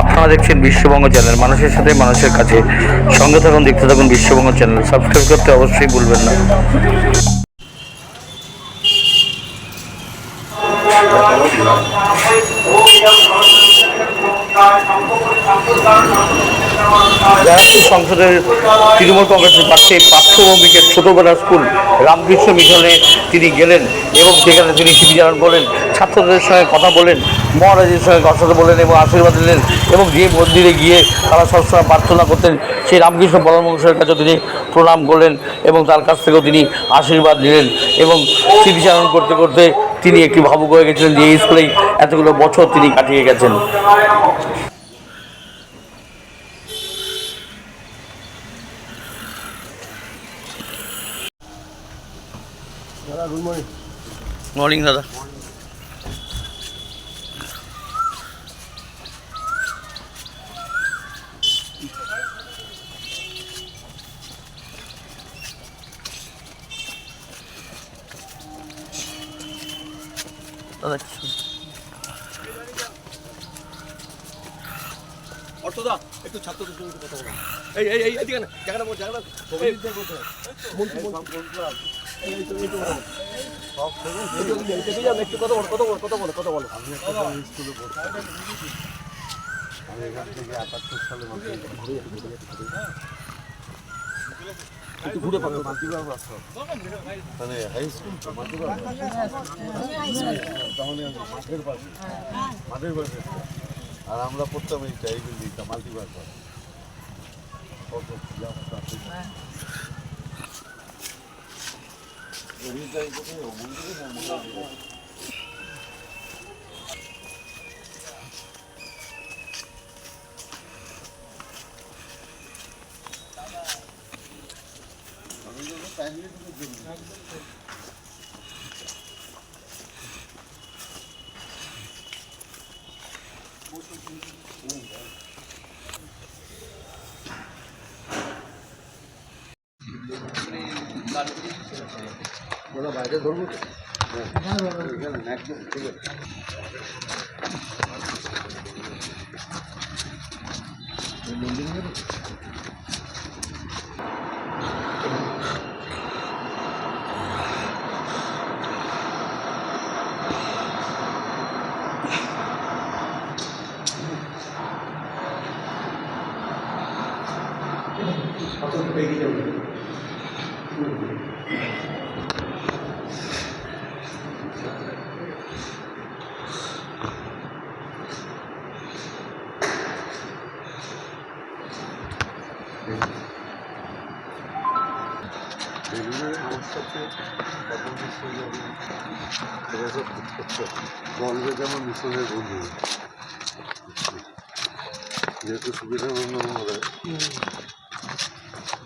আপনারা দেখছেন বিশ্ববঙ্গ চ্যানেল। মানুষের সাথে মানুষের কাছে। সঙ্গে থাকুন, দেখতে থাকুন বিশ্ববঙ্গ চ্যানেল। সাবস্ক্রাইব করতে অবশ্যই ভুলবেন না। ব্যারাকপুর সংসদের তৃণমূল কংগ্রেসের পাশে পাঠ্যভূমিকের ছোটবেলা স্কুল রামকৃষ্ণ মিশনে তিনি গেলেন এবং সেখানে তিনি স্মৃতি জানান বলেন, ছাত্রদের সঙ্গে কথা বলেন। মহারাজের সঙ্গে কথা বলেন এবং আশীর্বাদ দিলেন এবং যে মন্দিরে গিয়ে তারা সবসময় প্রার্থনা করতেন সেই রামকৃষ্ণ পরমহংসের কাছে তিনি প্রণাম করলেন এবং তার কাছ থেকেও তিনি আশীর্বাদ নিলেন এবং স্মৃতিচারণ করতে করতে তিনি একটি ভাবুক হয়ে গেছিলেন যে এই স্কুলেই এতগুলো বছর তিনি কাটিয়ে গেছেন। মর্নিং দাদা। দাদা অর্থদা একটু ছাত্রদের কথা বলো এই এই এই এদিকে না জায়গাটা বল জায়গাটা মন্ত্রী, মন্ত্রী। এই, এই তো, এই তো একটু ঘুরে বলো কথা বলো কথা বলো কথা বলো একটু ঘুরে পাবো মানে হাই স্কুল তো মাটিবার মাঠের পাশে। আর আমরা পড়তাম এই বিল্ডিংটা মাল্টিবার পাশে কত যাই কোথায়? প্রাইমারি থেকে দেখি, দাদা বাইরে ধরবো তো? এখানে একদম ঠিক আছে বেলুনের আমার সাথে পরামর্শ যাবে সব কংগ্রেস মিশনের বন্ধু যেহেতু সুবিধানন্দ মহোদয় দেখ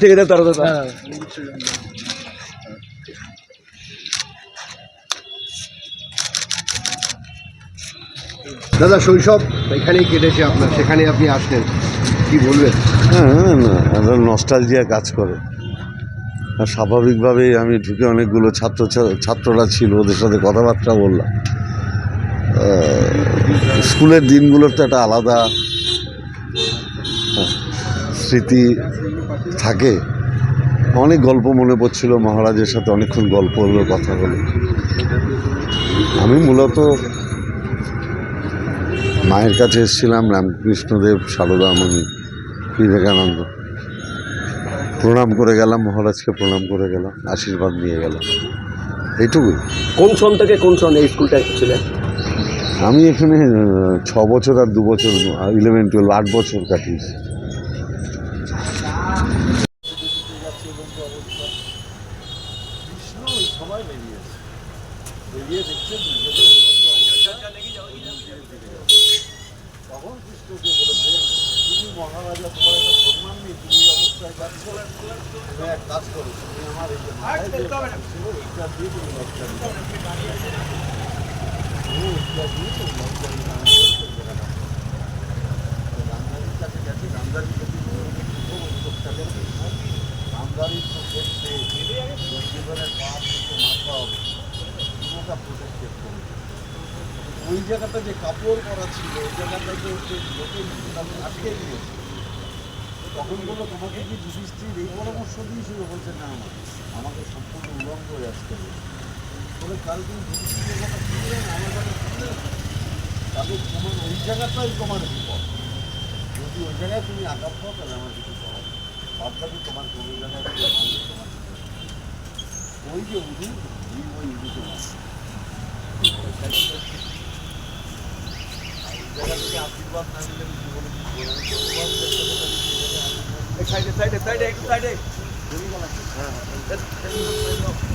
ঠিক আছে তারা দাদা দাদা শৈশব এখানেই কেটেছে আপনার সেখানে আপনি আসলেন। কি বলবেন? হ্যাঁ না একটা নস্টালজিয়া কাজ করে। আর স্বাভাবিকভাবেই আমি ঢুকে অনেকগুলো ছাত্র ছাত্ররা ছিল ওদের সাথে কথাবার্তা বললাম। স্কুলের দিনগুলোর তো একটা আলাদা স্মৃতি থাকে। অনেক গল্প মনে পড়ছিল মহারাজের সাথে অনেকক্ষণ গল্প হলো কথা হলো। আমি মূলত মায়ের কাছে এসেছিলাম রামকৃষ্ণদেব সারদামণি বিবেকানন্দ। প্রণাম করে গেলাম মহারাজকে প্রণাম করে গেলাম আশীর্বাদ নিয়ে গেলাম। এইটুকুই কোন সন থেকে কোন সন এই স্কুলটা ছিলেন আমি এখানে ছ বছর আর দু বছর ইলেভেন টুয়েলভ আট বছর কাটিয়েছি। সবাই দেখছে তখন কৃষ্ণকে বলেছে তুমি মহারাজা তোমার একটা নেই এই অবস্থায় করো তুমি এক কাজ করো তুমি আমার এই যে এইটা দিয়ে তুমি লজ্জা দিও। এইটা দিয়ে তুমি লজ্জা দিও। আমি বলছি, জায়গাটা। তো গান্ধারীর কাছে গেছে, গান্ধারীর কাছে গিয়ে লোকটা গেছে, গান্ধারীর তো দেখতে জীবনের পাপ থেকে মাথা হবে পুরোটা প্রোটেক্টেড করে ওই জায়গাটা যে কাপড় করা ছিল, ওই জায়গাটাকে হচ্ছে লোকে আটকে দিয়েছে তখন বলল, তোমাকে কি যুধিষ্ঠির এই পরামর্শ দিয়েছিল বলছে, না আমার আমাকে সম্পূর্ণ উলঙ্গ হয়ে আসতে হবে বলে, কাল তুমি যুধিষ্ঠিরের কথা শুনলে না আমার কথা শুনলে, তাহলে তোমার ওই জায়গাটাই তোমার বিপদ যদি ওই জায়গায় তুমি আঘাত পাও, তাহলে আমার কিছু করার নেই। বাদ বাকি তোমার কোনো জায়গায় তোমার কিছু। ওই যে উদু ওই উদু তোমার জায়গা থেকে আশীর্বাদ না দিলে আমি জীবনে কিছু বলব না। ভগবান চেষ্টা করে আমি সেই জায়গায় আশীর্বাদ সাইডে সাইডে সাইডে একটু সাইডে। হ্যাঁ হ্যাঁ